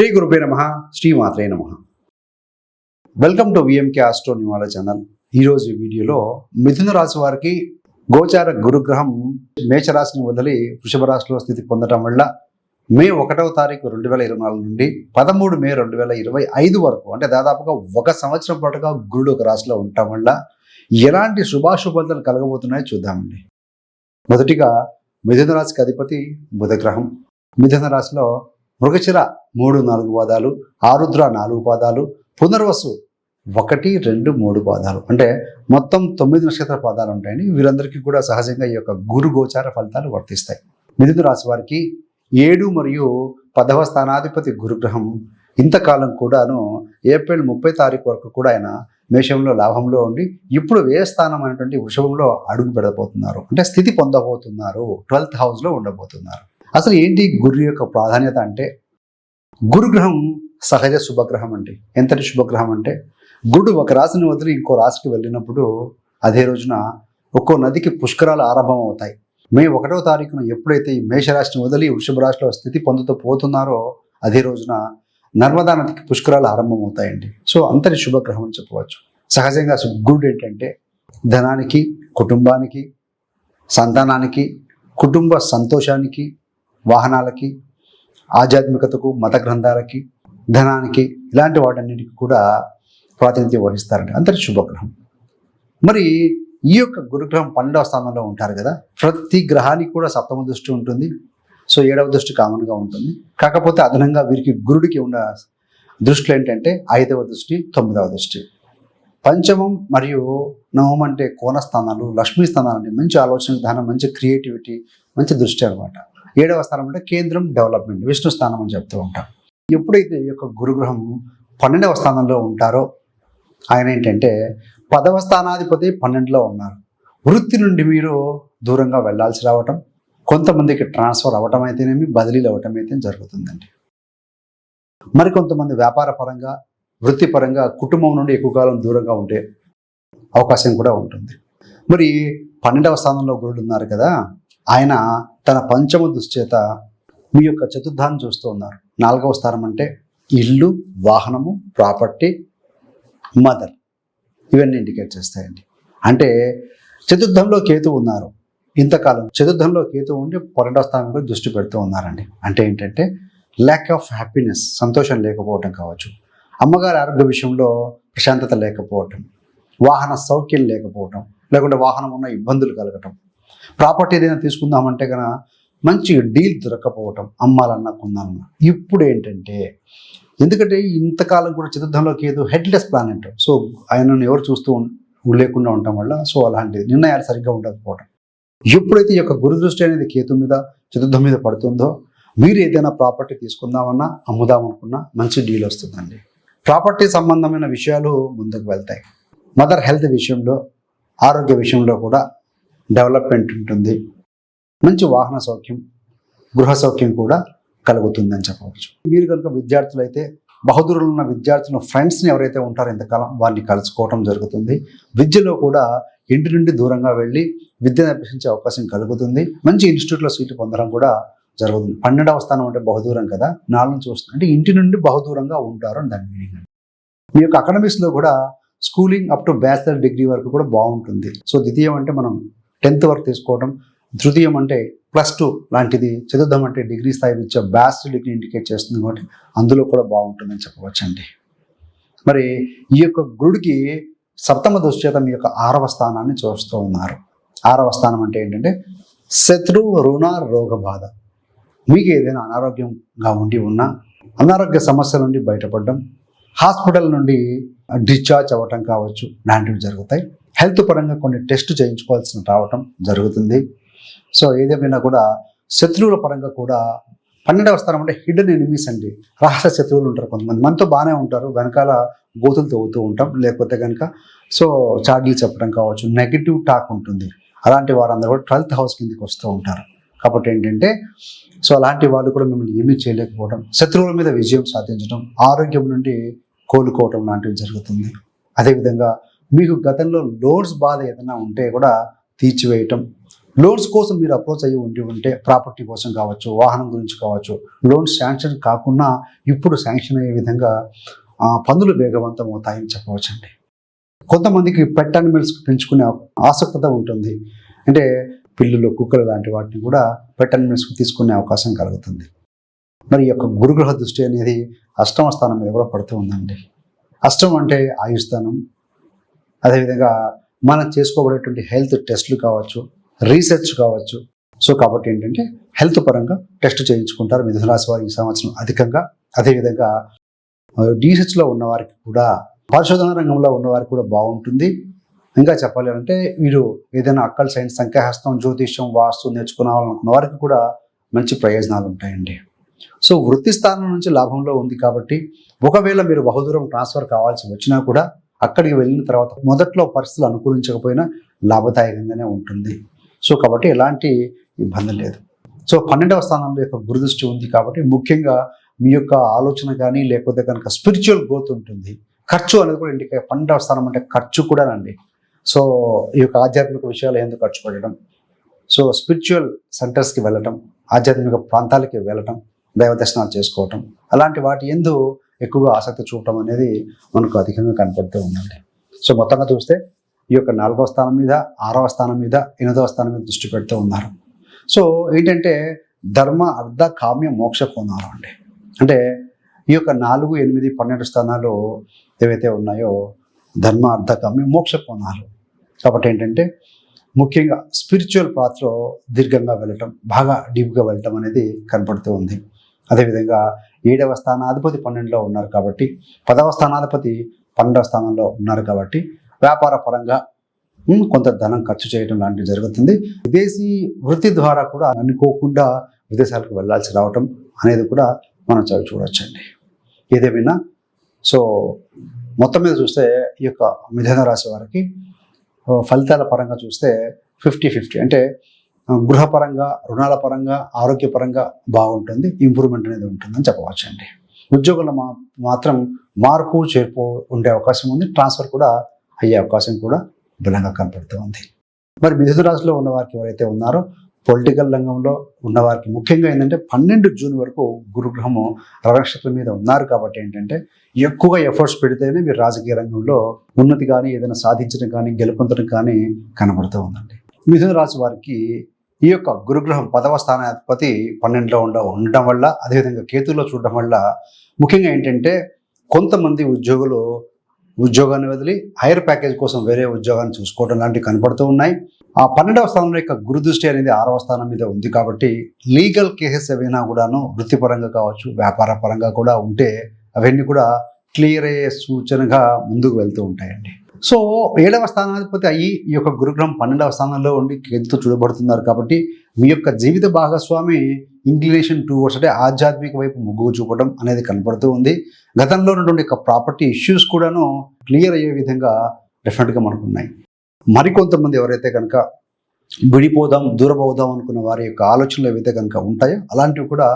శ్రీ గురుపే నమ శ్రీమాత్రే నమ. వెల్కమ్ టు విఎంకే ఆస్ట్రో నివాళ ఛానల్ ఈరోజు వీడియోలో మిథున రాశి వారికి గోచార గురుగ్రహం మేషరాశిని వదిలి వృషభ రాశిలో స్థితి పొందడం వల్ల మే ఒకటవ తారీఖు రెండు వేల ఇరవై నాలుగు నుండి పదమూడు మే రెండు వేల ఇరవై ఐదు వరకు అంటే దాదాపుగా ఒక సంవత్సరం పాటుగా గురుడు ఒక రాశిలో ఉండటం వల్ల ఎలాంటి శుభాశుభాలు కలగబోతున్నాయో చూద్దామండి. మొదటిగా మిథున రాశికి అధిపతి బుధగ్రహం. మిథున రాశిలో మృగశిర మూడు నాలుగు పాదాలు ఆరుద్ర నాలుగు పాదాలు పునర్వసు ఒకటి రెండు మూడు పాదాలు. అంటే మొత్తం తొమ్మిది నక్షత్ర పాదాలు ఉంటాయని వీరందరికీ కూడా సహజంగా ఈ యొక్క గురు గోచార ఫలితాలు వర్తిస్తాయి. మిథున రాశి వారికి ఏడు మరియు పదవ స్థానాధిపతి గురుగ్రహం ఇంతకాలం కూడాను ఏప్రిల్ ముప్పై తారీఖు వరకు కూడా ఆయన మేషంలో లాభంలో ఉండి ఇప్పుడు ఏ స్థానం అనేటువంటి వృషభంలో అడుగు పెడబోతున్నారు. అంటే స్థితి పొందబోతున్నారు. ట్వెల్త్ హౌస్లో ఉండబోతున్నారు. అసలు ఏంటి గురు యొక్క ప్రాధాన్యత అంటే? గురుగ్రహం సహజ శుభగ్రహం అండి. ఎంతటి శుభగ్రహం అంటే గురుడు ఒక రాశిని వదిలి ఇంకో రాశికి వెళ్ళినప్పుడు అదే రోజున ఒక్కో నదికి పుష్కరాలు ఆరంభం అవుతాయి మే ఒకటో తారీఖున ఎప్పుడైతే ఈ మేషరాశిని వదిలి వృషభ రాశిలో స్థితి పొందుతూ పోతున్నారో అదే రోజున నర్మదా నదికి పుష్కరాలు ఆరంభమవుతాయండి. సో అంతటి శుభగ్రహం అని చెప్పవచ్చు. సహజంగా అసలు గురుడు ఏంటంటే ధనానికి కుటుంబానికి సంతానానికి కుటుంబ సంతోషానికి వాహనాలకి ఆధ్యాత్మికతకు మత గ్రంథాలకి ధనానికి ఇలాంటి వాటన్నిటికీ కూడా ప్రాతినిధ్యం వహిస్తారండి అంతటి శుభగ్రహం. మరి ఈ యొక్క గురుగ్రహం పన్నెండవ స్థానంలో ఉంటారు కదా ప్రతి గ్రహానికి కూడా సప్తమ దృష్టి ఉంటుంది. సో ఏడవ దృష్టి కామన్గా ఉంటుంది. కాకపోతే అదనంగా వీరికి గురుడికి ఉన్న దృష్టిలు ఏంటంటే ఐదవ దృష్టి తొమ్మిదవ దృష్టి. పంచమం మరియు నవమం అంటే కోణ స్థానాలు లక్ష్మీ స్థానాలు అంటే మంచి ఆలోచన విధానం మంచి క్రియేటివిటీ మంచి దృష్టి అనమాట ఏడవ స్థానం అంటే కేంద్రం డెవలప్మెంట్ విష్ణు స్థానం అని చెప్తూ ఉంటాం. ఎప్పుడైతే ఈ యొక్క గురుగ్రహం పన్నెండవ స్థానంలో ఉంటారో ఆయన ఏంటంటే పదవ స్థానాధిపతి పన్నెండులో ఉన్నారు. వృత్తి నుండి మీరు దూరంగా వెళ్ళాల్సి రావటం కొంతమందికి ట్రాన్స్ఫర్ అవ్వటం అయితేనేమి బదిలీలు అవ్వటం అయితే జరుగుతుందండి. మరి కొంతమంది వ్యాపార పరంగా వృత్తిపరంగా కుటుంబం నుండి ఎక్కువ కాలం దూరంగా ఉండే అవకాశం కూడా ఉంటుంది. మరి పన్నెండవ స్థానంలో గురుడు ఉన్నారు కదా ఆయన తన పంచమ దుశ్చేత మీ యొక్క చతుర్థాన్ని చూస్తూ ఉన్నారు. నాలుగవ స్థానం అంటే ఇల్లు వాహనము ప్రాపర్టీ మదర్. ఇవన్నీ ఇండికేట్ చేస్తాయండి. అంటే చతుర్థంలో కేతు ఉన్నారు. ఇంతకాలం చతుర్థంలో కేతు ఉండి పన్నెండవ స్థానంలో దృష్టి పెడుతూ ఉన్నారండి. అంటే ఏంటంటే ల్యాక్ ఆఫ్ హ్యాపీనెస్ సంతోషం లేకపోవటం కావచ్చు. అమ్మగారి ఆరోగ్య విషయంలో ప్రశాంతత లేకపోవటం వాహన సౌఖ్యం లేకపోవటం లేకుంటే వాహనం ఉన్న ఇబ్బందులు కలగటం ప్రాపర్టీ ఏదైనా తీసుకుందామంటే కన మంచి డీల్ దొరకపోవటం అమ్మాలన్నా కొందాలన్నా. ఇప్పుడు ఏంటంటే ఎందుకంటే ఇంతకాలం కూడా చతుర్థంలోకి ఏదో హెడ్లెస్ ప్లానెట్ సో ఆయనను ఎవరు చూస్తూ లేకుండా ఉండటం వల్ల సో అలాంటి నిర్ణయాలు సరిగ్గా ఉండకపోవటం. ఎప్పుడైతే ఈ యొక్క గురుదృష్టి అనేది కేతు మీద చతుర్థం మీద పడుతుందో మీరు ఏదైనా ప్రాపర్టీ తీసుకుందామన్నా అమ్ముదామనుకున్నా మంచి డీల్ వస్తుందండి. ప్రాపర్టీ సంబంధమైన విషయాలు ముందుకు వెళ్తాయి. మదర్ హెల్త్ విషయంలో ఆరోగ్య విషయంలో కూడా డెవలప్మెంట్ ఉంటుంది. మంచి వాహన సౌఖ్యం గృహ సౌఖ్యం కూడా కలుగుతుందని చెప్పవచ్చు. మీరు కనుక విద్యార్థులు అయితే బహదూరులు ఉన్న విద్యార్థుల ఫ్రెండ్స్ని ఎవరైతే ఉంటారో ఇంతకాలం వారిని కలుసుకోవటం జరుగుతుంది. విద్యలో కూడా ఇంటి నుండి దూరంగా వెళ్ళి విద్యను అభ్యసించే అవకాశం కలుగుతుంది. మంచి ఇన్స్టిట్యూట్లో సీటు పొందడం కూడా జరుగుతుంది. పన్నెండవ స్థానం అంటే బహుదూరం కదా నాలుగు నుంచి వస్తుంది. అంటే ఇంటి నుండి బహుదూరంగా ఉంటారు అని దాని మీనింగ్ మీ యొక్క అకాడమిక్స్లో కూడా schooling up to bachelor degree వరకు కూడా బాగుంటుంది. సో ద్వితీయం అంటే మనం టెన్త్ వరకు తీసుకోవడం తృతీయం అంటే ప్లస్ టూ లాంటిది. చతుర్థం అంటే డిగ్రీ స్థాయి ఇచ్చే బ్యాస్ డిగ్రీ ఇండికేట్ చేస్తుంది కాబట్టి అందులో కూడా బాగుంటుందని చెప్పవచ్చండి. మరి ఈ యొక్క గురుడికి సప్తమ దుశ్చేత మీ యొక్క ఆరవ స్థానాన్ని చూస్తూ ఉన్నారు. ఆరవ స్థానం అంటే ఏంటంటే శత్రు రుణ రోగ బాధ. మీకు ఏదైనా అనారోగ్యంగా ఉండి ఉన్నా అనారోగ్య సమస్యల నుండి బయటపడడం హాస్పిటల్ నుండి డిశ్చార్జ్ అవ్వటం కావచ్చు లాంటివి జరుగుతాయి. హెల్త్ పరంగా కొన్ని టెస్ట్ చేయించుకోవాల్సిన రావటం జరుగుతుంది. సో ఏదేమైనా కూడా శత్రువుల పరంగా కూడా పన్నెండవ స్థానం అంటే హిడెన్ ఎనిమీస్ అండి. రహస్య శత్రువులు ఉంటారు కొంతమంది. మనతో బాగానే ఉంటారు. వెనకాల గోతులు తవ్వుతూ ఉంటాం. లేకపోతే కనుక సో చాడీలు చెప్పడం కావచ్చు నెగిటివ్ టాక్ ఉంటుంది. అలాంటి వారందరూ కూడా ట్వెల్త్ హౌస్ కిందకి వస్తూ ఉంటారు. కాబట్టి ఏంటంటే సో అలాంటి వాళ్ళు కూడా మిమ్మల్ని ఏమీ చేయలేకపోవడం శత్రువుల మీద విజయం సాధించడం ఆరోగ్యం నుండి కోలుకోవటం లాంటివి జరుగుతుంది. అదేవిధంగా మీకు గతంలో లోడ్స్ బాధ ఏదైనా ఉంటే కూడా తీర్చివేయటం. లోన్స్ కోసం మీరు అప్రోచ్ అయ్యి ఉండి ఉంటే ప్రాపర్టీ కోసం కావచ్చు వాహనం గురించి కావచ్చు లోన్ శాంక్షన్ కాకుండా ఇప్పుడు శాంక్షన్ అయ్యే విధంగా ఆ, పనులు వేగవంతం అవుతాయని చెప్పవచ్చండి. కొంతమందికి పెట్ అనిమల్స్ పెంచుకునే ఆసక్తత ఉంటుంది. అంటే పిల్లులు కుక్కలు లాంటి వాటిని కూడా పెట్ అనిమల్స్కి తీసుకునే అవకాశం కలుగుతుంది. మరి ఈ యొక్క గురుగ్రహ దృష్టి అనేది అష్టమ స్థానం మీద కూడా పడుతూ ఉందండి. అష్టం అంటే ఆయుస్థానం అదేవిధంగా మనం చేసుకోబడేటువంటి హెల్త్ టెస్ట్లు కావచ్చు రీసెర్చ్ కావచ్చు. సో కాబట్టి ఏంటంటే హెల్త్ పరంగా టెస్ట్ చేయించుకుంటారు మిథునరాశి వారు ఈ సంవత్సరం అధికంగా. అదేవిధంగా డీసెర్చ్లో ఉన్నవారికి కూడా పరిశోధన రంగంలో ఉన్నవారికి కూడా బాగుంటుంది. ఇంకా చెప్పాలి అంటే వీరు ఏదైనా అక్కల్ సైన్స్ సంఖ్యాహస్తం జ్యోతిష్యం వాస్తు నేర్చుకున్నావాలనుకున్న వారికి కూడా మంచి ప్రయోజనాలు ఉంటాయండి. సో వృత్తి స్థానం నుంచి లాభంలో ఉంది కాబట్టి ఒకవేళ మీరు బహుదూరం ట్రాన్స్ఫర్ కావాల్సి వచ్చినా కూడా అక్కడికి వెళ్ళిన తర్వాత మొదట్లో పరిస్థితులు అనుకూలించకపోయినా లాభదాయకంగానే ఉంటుంది. సో కాబట్టి ఎలాంటి ఇబ్బంది లేదు. సో పన్నెండవ స్థానంలో యొక్క గురుదృష్టి ఉంది కాబట్టి ముఖ్యంగా మీ యొక్క ఆలోచన కానీ లేకపోతే కనుక స్పిరిచువల్ గ్రోత్ ఉంటుంది. ఖర్చు అనేది కూడా ఇంటికి పన్నెండవ స్థానం అంటే ఖర్చు కూడానండి. సో ఈ యొక్క ఆధ్యాత్మిక విషయాలు ఎందుకు ఖర్చు పెట్టడం? సో స్పిరిచువల్ సెంటర్స్కి వెళ్ళటం ఆధ్యాత్మిక ప్రాంతాలకి వెళ్ళటం దైవ దర్శనాలు చేసుకోవటం అలాంటి వాటి ఎందు ఎక్కువగా ఆసక్తి చూడటం అనేది మనకు అధికంగా కనపడుతూ ఉందండి. సో మొత్తంగా చూస్తే ఈ యొక్క నాలుగవ స్థానం మీద ఆరవ స్థానం మీద ఎనిమిదవ స్థానం మీద దృష్టి పెడుతూ ఉన్నారు. సో ఏంటంటే ధర్మ అర్ధ కామ్య మోక్ష కోణాలు అండి. అంటే ఈ యొక్క నాలుగు ఎనిమిది పన్నెండు స్థానాలు ఏవైతే ఉన్నాయో ధర్మ అర్ధ కామ్య మోక్ష కోణాలు. కాబట్టి ఏంటంటే ముఖ్యంగా స్పిరిచువల్ పాత్రలో దీర్ఘంగా వెళ్ళటం బాగా డీప్గా వెళ్ళటం అనేది కనపడుతూ ఉంది. అదేవిధంగా ఏడవ స్థానాధిపతి పన్నెండులో ఉన్నారు కాబట్టి పదవ స్థానాధిపతి పన్నెండవ స్థానంలో ఉన్నారు కాబట్టి వ్యాపార పరంగా కొంత ధనం ఖర్చు చేయడం లాంటివి జరుగుతుంది. విదేశీ వృత్తి ద్వారా కూడా అనుకోకుండా విదేశాలకు వెళ్ళాల్సి రావటం అనేది కూడా మనం చవి చూడొచ్చండి. ఏదేమైనా సో మొత్తం మీద చూస్తే ఈ యొక్క మిథున రాశి వారికి ఫలితాల పరంగా చూస్తే ఫిఫ్టీ ఫిఫ్టీ అంటే గృహపరంగా రుణాల పరంగా ఆరోగ్యపరంగా బాగుంటుంది ఇంప్రూవ్మెంట్ అనేది ఉంటుందని చెప్పవచ్చు అండి ఉద్యోగుల మా మాత్రం మార్పు చేర్పు ఉండే అవకాశం ఉంది ట్రాన్స్ఫర్ కూడా అయ్యే అవకాశం కూడా బలంగా కనపడుతూ ఉంది. మరి మిథున రాశిలో ఉన్న వారికి ఎవరైతే ఉన్నారో పొలిటికల్ రంగంలో ఉన్నవారికి ముఖ్యంగా ఏంటంటే పన్నెండు జూన్ వరకు గురుగ్రహము నక్షత్రం మీద ఉన్నారు కాబట్టి ఏంటంటే ఎక్కువగా ఎఫర్ట్స్ పెడితేనే మీరు రాజకీయ రంగంలో ఉన్నతి కానీ ఏదైనా సాధించడం కానీ గెలుపొందడం కానీ కనబడుతూ ఉందండి. మిథున రాశి వారికి ఈ యొక్క గురుగ్రహం పదవ స్థానాధిపతి పన్నెండులో ఉండ ఉండడం వల్ల అదేవిధంగా కేతుల్లో చూడడం వల్ల ముఖ్యంగా ఏంటంటే కొంతమంది ఉద్యోగులు ఉద్యోగాన్ని వదిలి హైయర్ ప్యాకేజ్ కోసం వేరే ఉద్యోగాన్ని చూసుకోవడం లాంటివి కనపడుతూ ఉన్నాయి. ఆ పన్నెండవ స్థానంలో యొక్క గురుదృష్టి అనేది ఆరవ స్థానం మీద ఉంది కాబట్టి లీగల్ కేసెస్ ఏవైనా కూడాను వృత్తిపరంగా కావచ్చు వ్యాపార పరంగా కూడా ఉంటే అవన్నీ కూడా క్లియర్ అయ్యే సూచనగా ముందుకు వెళ్తూ ఉంటాయండి. సో ఏడవ స్థానాధిపతి అయ్యి ఈ యొక్క గురుగ్రహం పన్నెండవ స్థానంలో ఉండి కేతుతో చూడబడుతున్నారు కాబట్టి మీ యొక్క జీవిత భాగస్వామి ఇంక్లినేషన్ టువర్డ్స్ అంటే ఆధ్యాత్మిక వైపు మొగ్గు చూపడం అనేది కనపడుతూ ఉంది. గతంలో ఉన్నటువంటి యొక్క ప్రాపర్టీ ఇష్యూస్ కూడాను క్లియర్ అయ్యే విధంగా డెఫినెట్గా మనకు ఉన్నాయి మరికొంతమంది ఎవరైతే కనుక విడిపోదాం దూరమవుదాం అనుకున్న వారి యొక్క ఆలోచనలు ఏవైతే కనుక ఉంటాయో అలాంటివి కూడా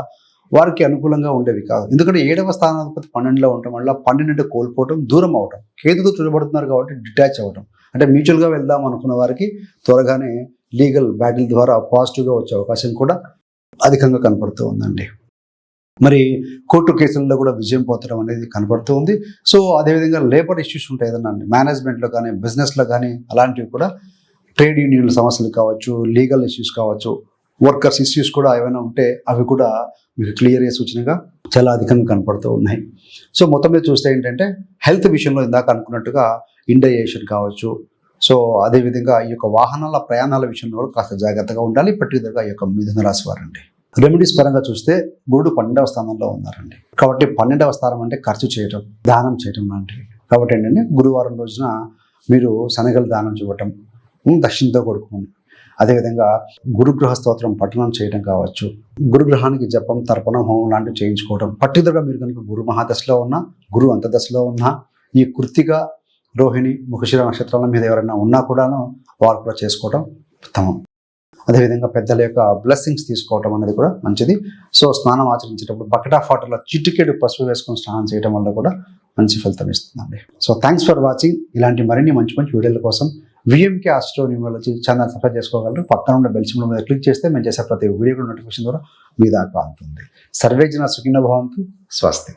వారికి అనుకూలంగా ఉండేవి కాదు. ఎందుకంటే ఏడవ స్థానాధిపతి పన్నెండులో ఉండటం వల్ల పన్నెండు కోల్పోవటం దూరం అవటం కేతుతో చూడబడుతున్నారు కాబట్టి డిటాచ్ అవ్వటం అంటే మ్యూచువల్గా వెళ్దాం అనుకున్న వారికి త్వరగానే లీగల్ బ్యాటిల్ ద్వారా పాజిటివ్గా వచ్చే అవకాశం కూడా అధికంగా కనపడుతూ ఉందండి. మరి కోర్టు కేసుల్లో కూడా విజయం పొందడం అనేది కనపడుతూ ఉంది. సో అదేవిధంగా లేబర్ ఇష్యూస్ ఉంటాయి ఏదన్నా మేనేజ్మెంట్లో కానీ బిజినెస్లో కానీ అలాంటివి కూడా ట్రేడ్ యూనియన్ల సమస్యలు కావచ్చు లీగల్ ఇష్యూస్ కావచ్చు వర్కర్స్ ఇష్యూస్ కూడా ఏమైనా ఉంటే అవి కూడా మీకు క్లియర్ అయ్యే సూచనగా చాలా అధికంగా కనపడుతూ ఉన్నాయి. సో మొత్తం మీద చూస్తే ఏంటంటే హెల్త్ విషయంలో ఇందాక అనుకున్నట్టుగా ఇండైజేషన్ కావచ్చు. సో అదేవిధంగా ఈ యొక్క వాహనాల ప్రయాణాల విషయంలో కూడా కాస్త జాగ్రత్తగా ఉండాలి. పర్టికులర్గా ఈ యొక్క మిథున రాశి వారండి రెమెడీస్ పరంగా చూస్తే గురుడు పన్నెండవ స్థానంలో ఉన్నారండి. కాబట్టి పన్నెండవ స్థానం అంటే ఖర్చు చేయటం దానం చేయటం లాంటివి. కాబట్టి ఏంటంటే గురువారం రోజున మీరు శనగలు దానం చూడటం దక్షిణతో కొడుకోండి అదేవిధంగా గురుగ్రహ స్తోత్రం పఠనం చేయడం కావచ్చు గురుగ్రహానికి జపం తర్పణం హోమం లాంటివి చేయించుకోవడం. పట్టుదలగా మీరు కనుక గురు మహాదశలో ఉన్నా గురు అంతదశలో ఉన్నా ఈ కృతిగా రోహిణి ముఖశిర నక్షత్రాల మీద ఎవరైనా ఉన్నా కూడాను వారు కూడా చేసుకోవడం ఉత్తమం. అదేవిధంగా పెద్దల యొక్క బ్లెస్సింగ్స్ తీసుకోవటం అనేది కూడా మంచిది. సో స్నానం ఆచరించేటప్పుడు బకెట్ ఆఫ్ వాటర్లో చిటికెడు పసుపు వేసుకొని స్నానం చేయడం వల్ల కూడా మంచి ఫలితం ఇస్తుందండి. సో థ్యాంక్స్ ఫర్ వాచింగ్ ఇలాంటి మరిన్ని మంచి మంచి వీడియోల కోసం VMK astro numerology channel subscribe చేసుకోగలరు. పక్కన ఉన్న బెల్ సింబల్ మీద క్లిక్ చేస్తే మేము చేసే ప్రతి వీడియో కూడా నోటిఫికేషన్ ద్వారా మీ దాకా అందుతుంది సర్వేజన సుఖిన భవంతు. స్వస్తి.